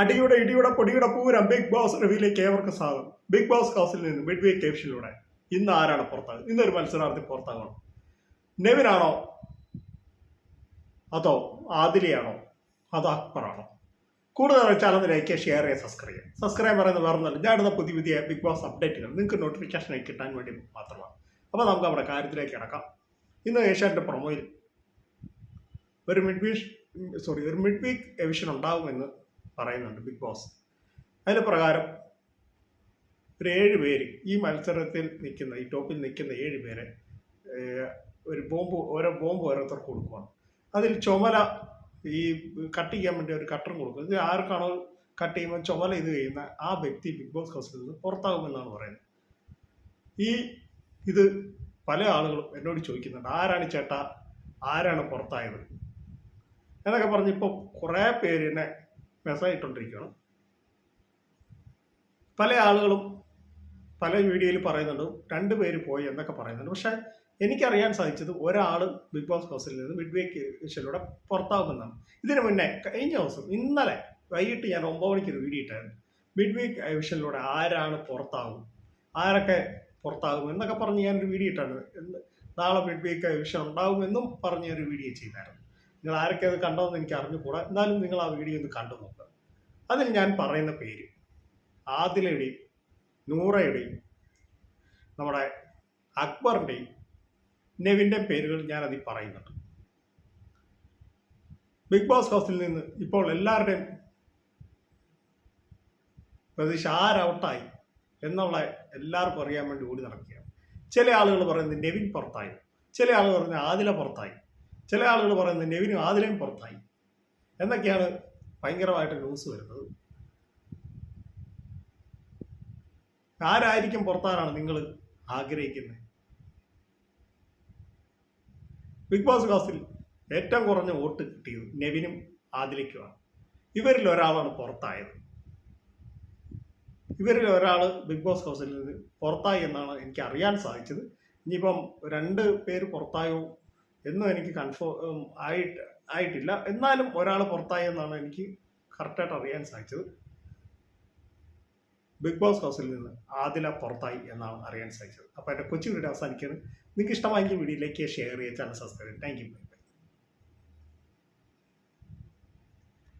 അടിയുടെ ഇടിയുടെ പൊടിയുടെ പൂരം ബിഗ് ബോസ് റിവ്യൂലേക്ക് ഏവർക്ക് സ്വാഗതം. ബിഗ് ബോസ് ഹൗസിൽ നിന്ന് മിഡ് വീക്ക് കേപ്ഷനിലൂടെ ഇന്ന് ആരാണ് പുറത്താകുന്നത്? ഇന്നൊരു മത്സരാർത്ഥി പുറത്താകണം. നെവിനാണോ അതോ ആദിലയാണോ അതോ അക്ബറാണോ കൂടുതൽ ചാനൽ ലൈക്ക് ഷെയർ ചെയ്യുക സബ്സ്ക്രൈബ് ചെയ്യുക. സബ്സ്ക്രൈബ് പറയുന്നത് ഞാൻ ഇടുന്ന പുതിയ പുതിയ ബിഗ് ബോസ് അപ്ഡേറ്റുകൾ നിങ്ങൾക്ക് നോട്ടിഫിക്കേഷനായി കിട്ടാൻ വേണ്ടി മാത്രമാണ്. അപ്പോൾ നമുക്ക് നമ്മുടെ കാര്യത്തിലേക്ക് കിടക്കാം. ഇന്ന് ഏഷ്യാന്റെ പ്രൊമോയിൽ ഒരു മിഡ് വീക്ക് സോറി ഒരു മിഡ് വീക്ക് എവിഷൻ ഉണ്ടാകുമെന്ന് പറയുന്നുണ്ട് ബിഗ് ബോസ് അതിന് പ്രകാരം ഒരു ഏഴ് പേര് ഈ മത്സരത്തിൽ നിൽക്കുന്ന ഈ ടോപ്പിൽ നിൽക്കുന്ന ഏഴ് പേരെ ഒരു ബോംബ് ഓരോ ബോംബ് ഓരോരുത്തർക്ക് കൊടുക്കുകയാണ് അതിൽ ചുമല ഈ കട്ട് ചെയ്യാൻ വേണ്ടി ഒരു കട്ടറും കൊടുക്കും ഇത് ആർക്കാണോ കട്ട് ചെയ്യുമ്പോൾ ചുമല ഇത് ചെയ്യുന്ന ആ വ്യക്തി ബിഗ് ബോസ് ഹൗസിൽ നിന്ന് പുറത്താകുമെന്നാണ് പറയുന്നത്. ഈ ഇത് പല ആളുകളും എന്നോട് ചോദിക്കുന്നുണ്ട് ആരാണ് ചേട്ടാ? ആരാണ് പുറത്തായത്? എന്നൊക്കെ പറഞ്ഞ് ഇപ്പോൾ കുറേ പേര് എന്നെ മെസ്സേജ് പല ആളുകളും പല വീഡിയോയിൽ പറയുന്നുണ്ട് രണ്ട് പേര് പോയി എന്നൊക്കെ പറയുന്നുണ്ട്. പക്ഷേ എനിക്കറിയാൻ സാധിച്ചത് ഒരാൾ ബിഗ് ബോസ് ഹൗസിൽ നിന്ന് മിഡ് വീക്ക് വിഷയിലൂടെ പുറത്താകുമെന്നാണ് ഇതിനു മുന്നേ കഴിഞ്ഞ ദിവസം ഇന്നലെ വൈകിട്ട് ഞാൻ ഒമ്പത് മണിക്ക് ഒരു വീഡിയോ ഇട്ടായിരുന്നു. മിഡ് വീക്ക് വിഷയിലൂടെ ആരാണ് പുറത്താകും ആരൊക്കെ പുറത്താകും എന്നൊക്കെ പറഞ്ഞ് ഞാനൊരു വീഡിയോ ഇട്ടായിരുന്നു എന്ന് നാളെ മിഡ് വീക്ക് വിഷൻ ഉണ്ടാകുമെന്നും പറഞ്ഞ് ഒരു വീഡിയോ ചെയ്തായിരുന്നു. നിങ്ങൾ ആരൊക്കെ അത് കണ്ടോന്ന് എനിക്ക് അറിഞ്ഞുകൂടാ. എന്നാലും നിങ്ങൾ ആ വീഡിയോ ഒന്ന് കണ്ടു നോക്കുക അതിൽ ഞാൻ പറയുന്ന പേര്. ആദിലയുടെയും നൂറയുടെയും നമ്മുടെ അക്ബറിന്റെയും നെവിന്റെ പേരുകൾ ഞാൻ അതിൽ പറയുന്നുണ്ട്. ബിഗ് ബോസ് ഹൗസിൽ നിന്ന് ഇപ്പോൾ എല്ലാവരുടെയും പ്രതീക്ഷ ആരൗട്ടായി എന്നുള്ള എല്ലാവർക്കും അറിയാൻ വേണ്ടി ഓടി നടക്കുകയാണ്. ചില ആളുകൾ പറയുന്നത് നെവിൻ പുറത്തായി. ചില ആളുകൾ പറയുന്നത് ആദില പുറത്തായി. ചില ആളുകൾ പറയുന്നത് നെവിനും ആദിലയും പുറത്തായി. എന്നൊക്കെയാണ് ഭയങ്കരമായിട്ട് ന്യൂസ് വരുന്നത്. ആരായിരിക്കും പുറത്താനാണ് നിങ്ങൾ ആഗ്രഹിക്കുന്നത്? ബിഗ് ബോസ് ഹൗസിൽ ഏറ്റവും കുറഞ്ഞ വോട്ട് കിട്ടിയത് നെവിനും ആദിലയ്ക്കുമാണ്. ഇവരിൽ ഒരാളാണ് പുറത്തായത്. ഇവരിൽ ഒരാൾ ബിഗ് ബോസ് ഹൗസിൽ നിന്ന് പുറത്തായി എന്നാണ് എനിക്ക് അറിയാൻ സാധിച്ചത്. ഇനിയിപ്പം രണ്ട് പേര് പുറത്തായോ എന്നും എനിക്ക് കൺഫേം ആയിട്ട് ആയിട്ടില്ല. എന്നാലും ഒരാൾ പുറത്തായി എന്നാണ് എനിക്ക് കറക്റ്റായിട്ട് അറിയാൻ സാധിച്ചത്. ബിഗ് ബോസ് ഹൗസിൽ നിന്ന് ആദില പുറത്തായി എന്നാണ് അറിയാൻ സാധിച്ചത്. അപ്പോൾ എന്റെ കൊച്ചു വീഡിയോ അവസാനിക്കുകയാണ്. നിങ്ങൾക്ക് ഇഷ്ടമായെങ്കിൽ വീഡിയോയിലേക്ക് ഷെയർ ചെയ്യുക ചാനൽ സബ്സ്ക്രൈബ് താങ്ക് യു